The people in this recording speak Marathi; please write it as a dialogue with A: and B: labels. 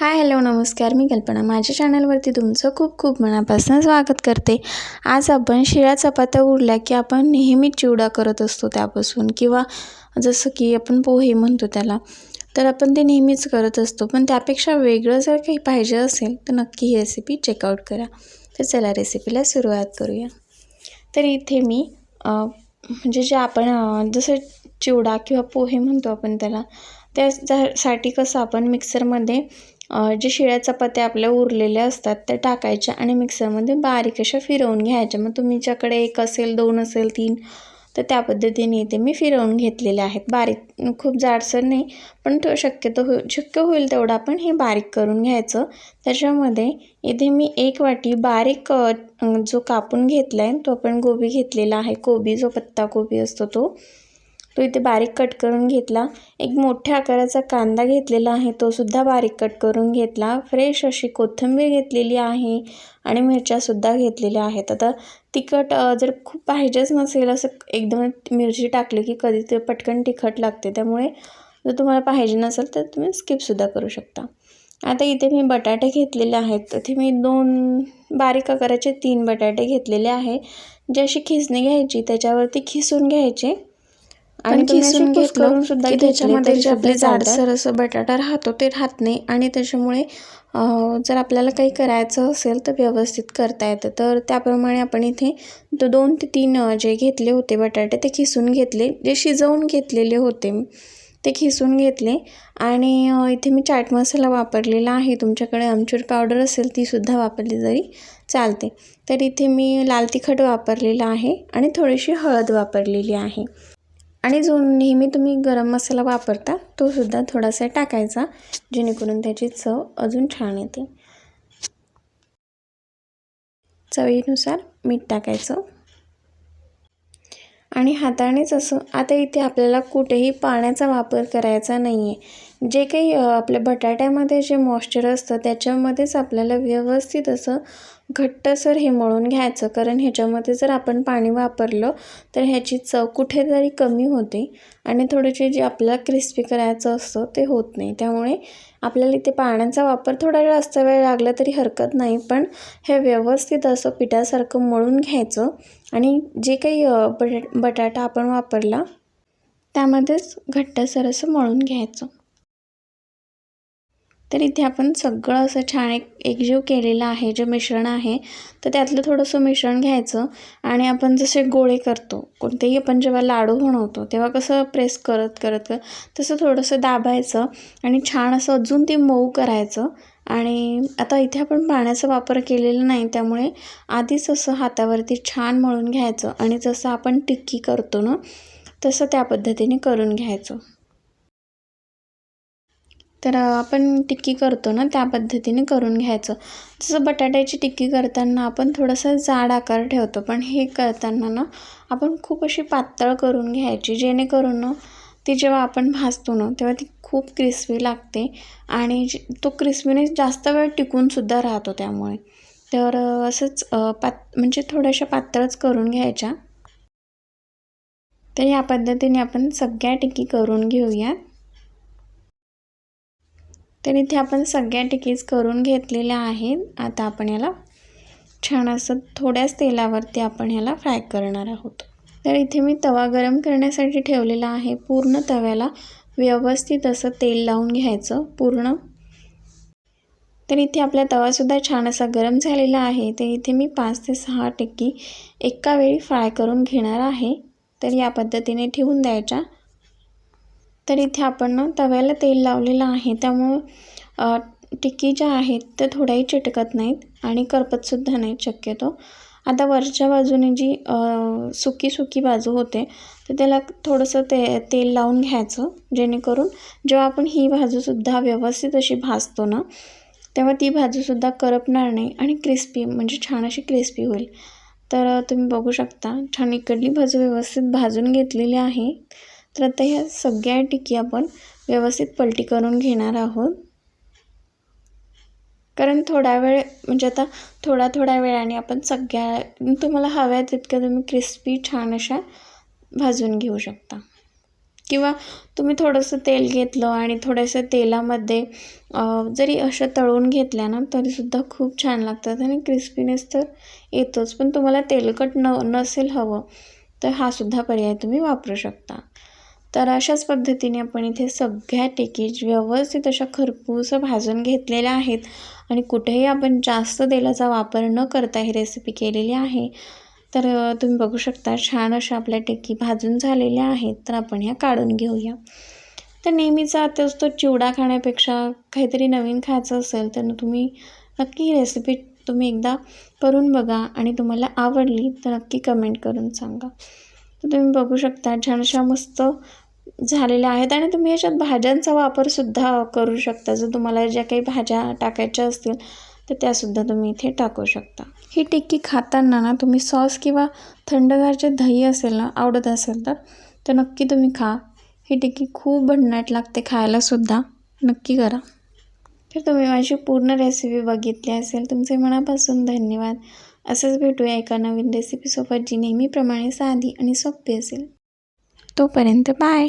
A: हाय हॅलो नमस्कार. मी कल्पना. माझ्या चॅनलवरती तुमचं खूप खूप मनापासून स्वागत करते. आज आपण शिळ्या चपात्या उरल्या की आपण नेहमी चिवडा करत असतो त्यापासून किंवा जसं की आपण पोहे म्हणतो त्याला तर आपण ते नेहमीच करत असतो. पण त्यापेक्षा वेगळं जर काही पाहिजे असेल तर नक्की ही रेसिपी चेकआउट करा. तर चला रेसिपीला सुरुवात करूया. तर इथे मी म्हणजे जे आपण जसं चिवडा किंवा पोहे म्हणतो आपण त्याला त्यासाठी कसं आपण मिक्सरमध्ये जे शिळ्या चपात्या आपल्या उरलेल्या असतात त्या टाकायच्या आणि मिक्सरमध्ये बारीक अशा फिरवून घ्यायच्या. मग तुमच्याकडे एक असेल दोन असेल तीन तर त्या पद्धतीने इथे मी फिरवून घेतलेले आहेत. बारीक खूप जाडसर नाही पण तो शक्यतो हो शक्य होईल तेवढं आपण हे बारीक करून घ्यायचं. त्याच्यामध्ये इथे मी एक वाटी बारीक जो कापून घेतला आहे तो आपण गोबी घेतलेला आहे. कोबी जो पत्ता कोबी असतो तो. तो इथे बारीक कट करून घेतला. एक मोठ्या आकाराचा कांदा घेतलेला आहे. तो सुद्धा बारीक कट करून घेतला. फ्रेश अशी कोथिंबीर घेतलेली आहे आणि मिरच्यासुद्धा घेतलेल्या आहेत. आता तिखट जर खूप पाहिजेच नसेल असं एकदम मिरची टाकली की कधी ते पटकन तिखट लागते. त्यामुळे जर तुम्हाला पाहिजे नसेल तर तुम्ही स्किपसुद्धा करू शकता. आता इथे मी बटाटे घेतलेले आहेत. तिथे मी दोन बारीक आकाराचे तीन बटाटे घेतलेले आहे. जे अशी खिसणी घ्यायची त्याच्यावरती खिसून घ्यायचे. आणि खिसून घेतलं सुद्धा त्याच्यामध्ये जे आपले जाडसर असं बटाटा राहतो ते राहत नाही. आणि त्याच्यामुळे जर आपल्याला काही करायचं असेल तर व्यवस्थित करता येतं. तर त्याप्रमाणे आपण इथे दोन ते तीन जे घेतले होते बटाटे ते खिसून घेतले. जे शिजवून घेतलेले होते ते खिसून घेतले. आणि इथे मी चाट मसाला वापरलेला आहे. तुमच्याकडे आमचूर पावडर असेल तीसुद्धा वापरली जरी चालते. तर इथे मी लाल तिखट वापरलेला आहे आणि थोडीशी हळद वापरलेली आहे. आणि जो नेहमी तुम्ही गरम मसाला वापरता तोसुद्धा थोडासा टाकायचा जेणेकरून त्याची चव अजून छान येते. चवीनुसार मीठ टाकायचं. आणि हातानेच असं. आता इथे आपल्याला कुठेही पाण्याचा वापर करायचा नाही आहे जे काही आपल्या बटाट्यामध्ये जे मॉइश्चर असतं त्याच्यामध्येच आपल्याला व्यवस्थित असं घट्टसर हे मळून घ्यायचं. कारण ह्याच्यामध्ये जर आपण पाणी वापरलं तर ह्याची चव कुठेतरी कमी होते. आणि थोडेसे जे आपल्याला क्रिस्पी करायचं असतं ते होत नाही. त्यामुळे आपल्याला इथे पाण्याचा वापर थोडा जास्त वेळ लागला तरी हरकत नाही पण हे व्यवस्थित असं पिठासारखं मळून घ्यायचं आणि जे काही बट बटाटा आपण वापरला त्यामध्येच घट्टसर असं मळून घ्यायचं. तर इथे आपण सगळं असं छान एक एकजीव केलेलं आहे जे मिश्रण आहे तर त्यातलं थोडंसं मिश्रण घ्यायचं आणि आपण जसे गोळे करतो कोणतेही आपण जेव्हा लाडू बनवतो तेव्हा कसं प्रेस करत करत करत तसं थोडंसं दाबायचं आणि छान असं अजून ते मऊ करायचं. आणि आता इथे आपण पाण्याचा वापर केलेला नाही त्यामुळे आधीच असं हातावरती छान मळून घ्यायचं आणि जसं आपण टिक्की करतो ना तसं त्या पद्धतीने करून घ्यायचं. तर आपण टिक्की करतो ना त्या पद्धतीने करून घ्यायचं. जसं बटाट्याची टिक्की करताना आपण थोडंसं जाड आकार ठेवतो पण हे करताना ना आपण खूप अशी पातळ करून घ्यायची जेणेकरून ना ती जेव्हा आपण भाजतो ना तेव्हा ती खूप क्रिस्पी लागते आणि तो क्रिस्पीने जास्त वेळ टिकूनसुद्धा राहतो त्यामुळे. तर असंच पात म्हणजे थोड्याशा पातळच करून घ्यायच्या. तर ह्या पद्धतीने आपण सगळ्या टिक्की करून घेऊयात. तर इथे आपण सगळ्या टिकीज करून घेतलेल्या आहेत. आता आपण याला छान असं थोड्याच तेलावरती आपण ह्याला फ्राय करणार आहोत. तर इथे मी तवा गरम करण्यासाठी ठेवलेला आहे. पूर्ण तव्याला व्यवस्थित असं तेल लावून घ्यायचं पूर्ण. तर इथे आपला तवासुद्धा छान असा गरम झालेला आहे. तर इथे मी पाच ते सहा टिक्की एका वेळी फ्राय करून घेणार आहे. तर या पद्धतीने ठेवून द्यायच्या. तर इथे आपण ना तव्याला तेल लावलेलं आहे. त्यामुळं टिक्की ज्या आहेत त्या थोड्याही चिटकत नाहीत आणि करपतसुद्धा नाहीत शक्यतो. आता वरच्या बाजूने जी सुकी सुकी बाजू होते तर त्याला थोडंसं ते तेल लावून घ्यायचं जेणेकरून जेव्हा आपण ही बाजूसुद्धा व्यवस्थित अशी भाजतो ना तेव्हा ती बाजूसुद्धा करपणार नाही आणि क्रिस्पी म्हणजे छान अशी क्रिस्पी होईल. तर तुम्ही बघू शकता छान इकडली बाजू व्यवस्थित भाजून घेतलेली आहे. तर आता ह्या सगळ्या टिकी आपण व्यवस्थित पलटी करून घेणार आहोत. कारण थोडा वेळ म्हणजे आता थोड्या थोड्या वेळाने आपण सगळ्या तुम्हाला हव्या तितक्या तुम्ही क्रिस्पी छान अशा भाजून घेऊ शकता. किंवा तुम्ही थोडंसं तेल घेतलं आणि थोड्याशा तेलामध्ये जरी अशा तळून घेतल्या ना तरीसुद्धा खूप छान लागतात आणि क्रिस्पीनेस तर येतोच. पण तुम्हाला तेलकट न नसेल हवं तर हा सुद्धा पर्याय तुम्ही वापरू शकता. तर अशाच पद्धतीने आपण इथे सगळ्या टिकीज व्यवस्थित अशा खरपूस भाजून घेतलेल्या आहेत. आणि कुठेही आपण जास्त तेलाचा वापर न करता ही रेसिपी केलेली आहे. तर तुम्ही बघू शकता छान अशा आपल्या टेकी भाजून झालेल्या आहेत. तर आपण ह्या काढून घेऊया. तर नेहमीचा आता तो चिवडा खाण्यापेक्षा काहीतरी नवीन खायचं असेल तर तुम्ही नक्की ही रेसिपी तुम्ही एकदा करून बघा. आणि तुम्हाला आवडली तर नक्की कमेंट करून सांगा. तर तुम्ही बघू शकता छान अशा मस्त झालेल्या आहेत. आणि तुम्ही याच्यात भाज्यांचा वापरसुद्धा करू शकता. जर तुम्हाला ज्या काही भाज्या टाकायच्या असतील तर त्यासुद्धा तुम्ही इथे टाकू शकता. ही टिक्की खाताना ना तुम्ही सॉस किंवा थंडगार जे दही असेल ना आवडत असेल तर तर नक्की तुम्ही खा. ही टिक्की खूप भन्नाट लागते खायलासुद्धा नक्की करा. तर तुम्ही माझी पूर्ण रेसिपी बघितली असेल. तुमचे मनापासून धन्यवाद. असंच भेटूया एका नवीन रेसिपीसोबत जी नेहमीप्रमाणे साधी आणि सोपी असेल. तोपर्यंत बाय!